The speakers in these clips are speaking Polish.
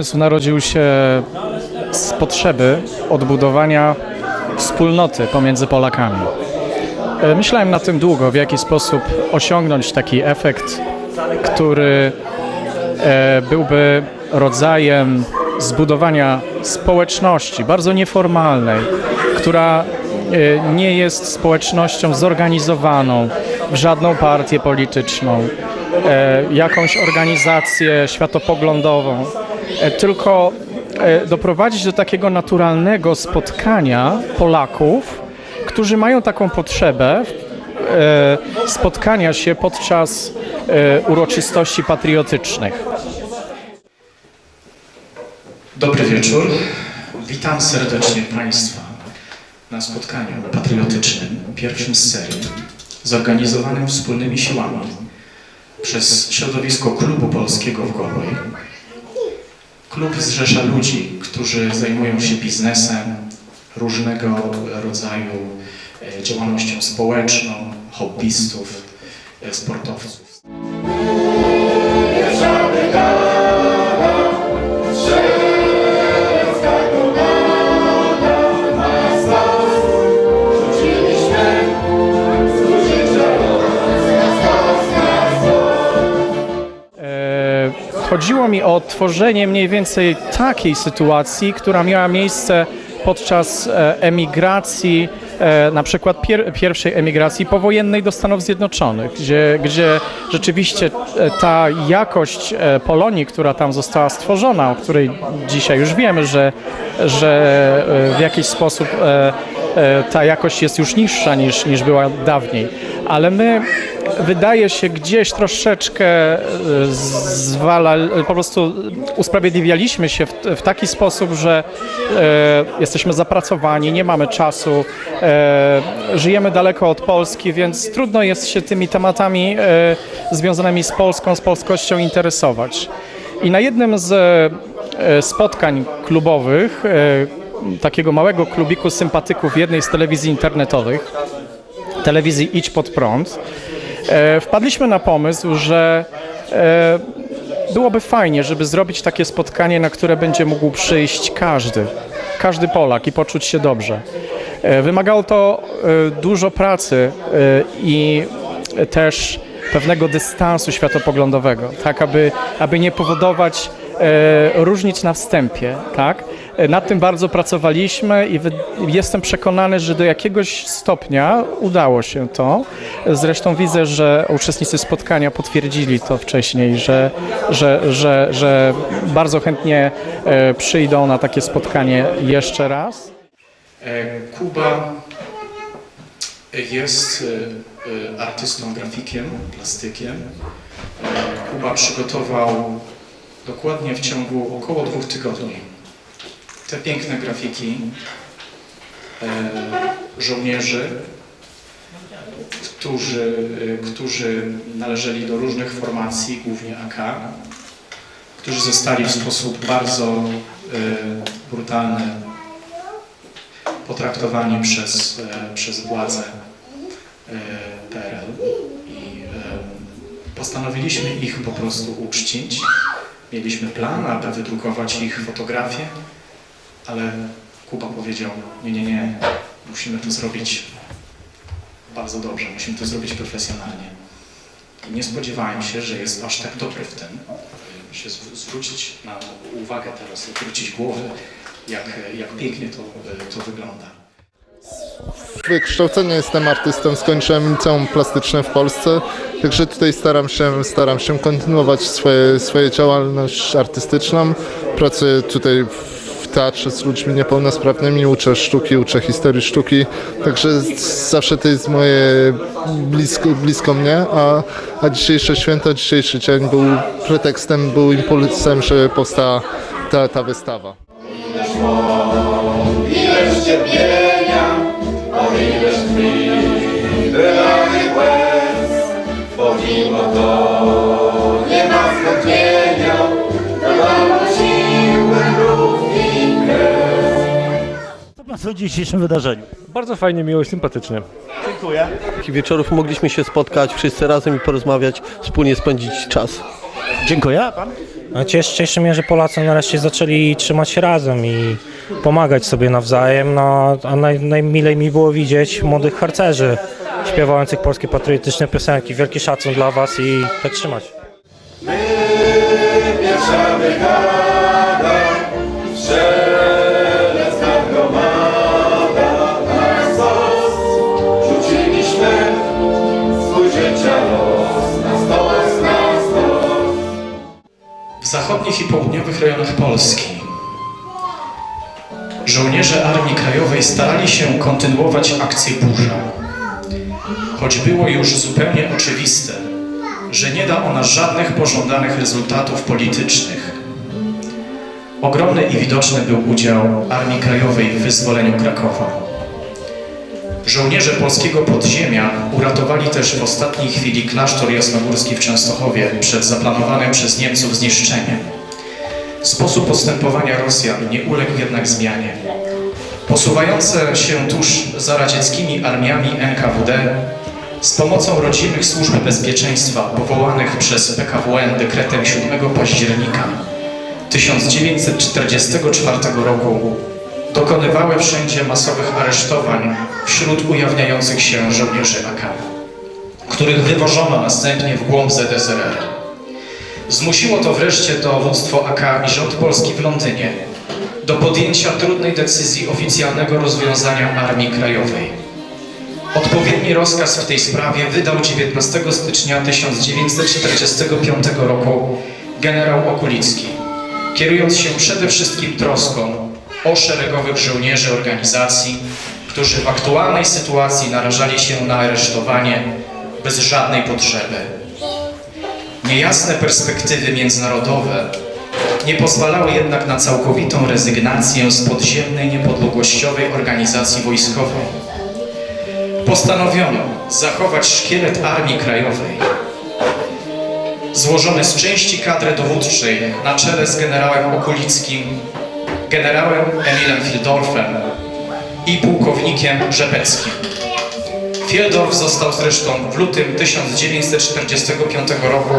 pomysł narodził się z potrzeby odbudowania wspólnoty pomiędzy Polakami. E, Myślałem nad tym długo, w jaki sposób osiągnąć taki efekt, który e, byłby rodzajem zbudowania społeczności bardzo nieformalnej, która e, nie jest społecznością zorganizowaną w żadną partię polityczną, jakąś organizację światopoglądową, tylko e, doprowadzić do takiego naturalnego spotkania Polaków, którzy mają taką potrzebę e, spotkania się podczas e, uroczystości patriotycznych. Dobry wieczór. Witam serdecznie Państwa na spotkaniu patriotycznym, pierwszym z serii, zorganizowanym wspólnymi siłami przez środowisko Klubu Polskiego w Gorłej. Klub zrzesza ludzi, którzy zajmują się biznesem, różnego rodzaju e, działalnością społeczną, hobbystów, e, sportowców. Tworzenie mniej więcej takiej sytuacji, która miała miejsce podczas e, emigracji, e, na przykład pier, pierwszej emigracji powojennej do Stanów Zjednoczonych, gdzie, gdzie rzeczywiście e, ta jakość Polonii, która tam została stworzona, o której dzisiaj już wiemy, że, że w jakiś sposób ta jakość jest już niższa niż, niż była dawniej. Ale my wydaje się gdzieś troszeczkę e, zwala, po prostu usprawiedliwialiśmy się w, w taki sposób, że e, jesteśmy zapracowani, nie mamy czasu, e, żyjemy daleko od Polski, więc trudno jest się tymi tematami e, związanymi z Polską, z polskością interesować. I na jednym z e, spotkań klubowych, e, takiego małego klubiku sympatyków jednej z telewizji internetowych, telewizji Idź Pod Prąd, wpadliśmy na pomysł, że e, byłoby fajnie, żeby zrobić takie spotkanie, na które będzie mógł przyjść każdy, każdy Polak i poczuć się dobrze. E, Wymagało to e, dużo pracy e, i też pewnego dystansu światopoglądowego, tak, aby, aby nie powodować e, różnic na wstępie, tak. E, Nad tym bardzo pracowaliśmy i jestem przekonany, że do jakiegoś stopnia udało się to. Zresztą widzę, że uczestnicy spotkania potwierdzili to wcześniej, że, że, że, że bardzo chętnie e, przyjdą na takie spotkanie jeszcze raz. E, Kuba jest artystą, grafikiem, plastykiem. Kuba przygotował dokładnie w ciągu około dwóch tygodni te piękne grafiki e, żołnierzy, którzy, którzy należeli do różnych formacji, głównie AK, którzy zostali w sposób bardzo e, brutalny potraktowani przez, e, przez władze PRL i postanowiliśmy ich po prostu uczcić. Mieliśmy plan, aby wydrukować ich fotografie, ale Kuba powiedział, nie, nie, nie, musimy to zrobić bardzo dobrze, musimy to zrobić profesjonalnie. I nie spodziewałem się, że jest aż tak dobry w tym, się zw- zwrócić na uwagę teraz, zwrócić głowę, jak, jak pięknie to, to wygląda. wykształcenia jestem artystą, skończyłem liceum plastyczne w Polsce, także tutaj staram się, staram się kontynuować swoje, swoją działalność artystyczną. Pracuję tutaj w teatrze z ludźmi niepełnosprawnymi, uczę sztuki, uczę historii sztuki, także zawsze to jest moje blisko, blisko mnie, a, a dzisiejsze święto, dzisiejszy dzień był pretekstem, był impulsem, żeby powstała ta, ta wystawa. Ileż cierpienia, o ileż krwi, łez, o dzisiejszym wydarzeniu? Bardzo fajnie, miło i sympatycznie. Dziękuję. Takich wieczorów mogliśmy się spotkać wszyscy razem i porozmawiać, wspólnie spędzić czas. Dziękuję. A pan? No, Cieszy, cieszy mnie, że Polacy nareszcie zaczęli trzymać się razem i pomagać sobie nawzajem, no, a naj, najmilej mi było widzieć młodych harcerzy śpiewających polskie patriotyczne piosenki. Wielki szacun dla Was i tak trzymać. Pierwsza brygada, rejonach Polski żołnierze Armii Krajowej starali się kontynuować akcję Burza. Choć było już zupełnie oczywiste, że nie da ona żadnych pożądanych rezultatów politycznych. Ogromny i widoczny był udział Armii Krajowej w wyzwoleniu Krakowa. Żołnierze polskiego podziemia uratowali też w ostatniej chwili klasztor jasnogórski w Częstochowie przed zaplanowanym przez Niemców zniszczeniem. Sposób postępowania Rosjan nie uległ jednak zmianie. Posuwające się tuż za radzieckimi armiami NKWD z pomocą rodzimych służb bezpieczeństwa powołanych przez PKWN dekretem 7 października 1944 roku dokonywały wszędzie masowych aresztowań wśród ujawniających się żołnierzy AK, których wywożono następnie w głąb ZSRR. Zmusiło to wreszcie dowództwo AK i rząd polski w Londynie do podjęcia trudnej decyzji oficjalnego rozwiązania Armii Krajowej. Odpowiedni rozkaz w tej sprawie wydał 19 stycznia 1945 roku generał Okulicki, kierując się przede wszystkim troską o szeregowych żołnierzy organizacji, którzy w aktualnej sytuacji narażali się na aresztowanie bez żadnej potrzeby. Niejasne perspektywy międzynarodowe nie pozwalały jednak na całkowitą rezygnację z podziemnej niepodległościowej organizacji wojskowej. Postanowiono zachować szkielet Armii Krajowej, złożony z części kadry dowódczej na czele z generałem Okulickim, generałem Emilem Fieldorfem i pułkownikiem Rzepeckim. Fieldorf został zresztą w lutym 1945 roku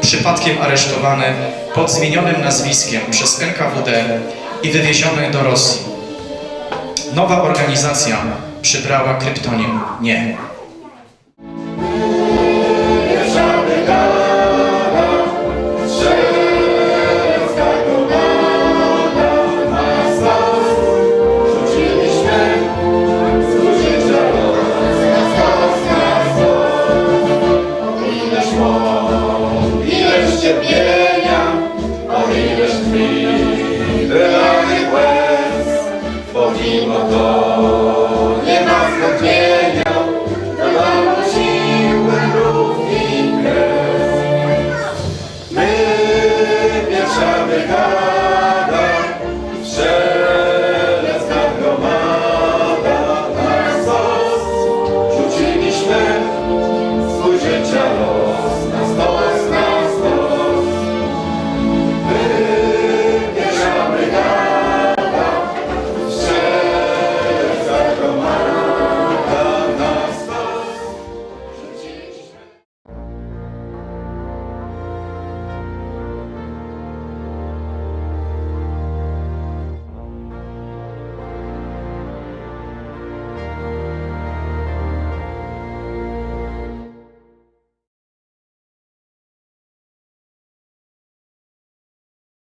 przypadkiem aresztowany pod zmienionym nazwiskiem przez NKWD i wywieziony do Rosji. Nowa organizacja przybrała kryptonim NIE. Oh.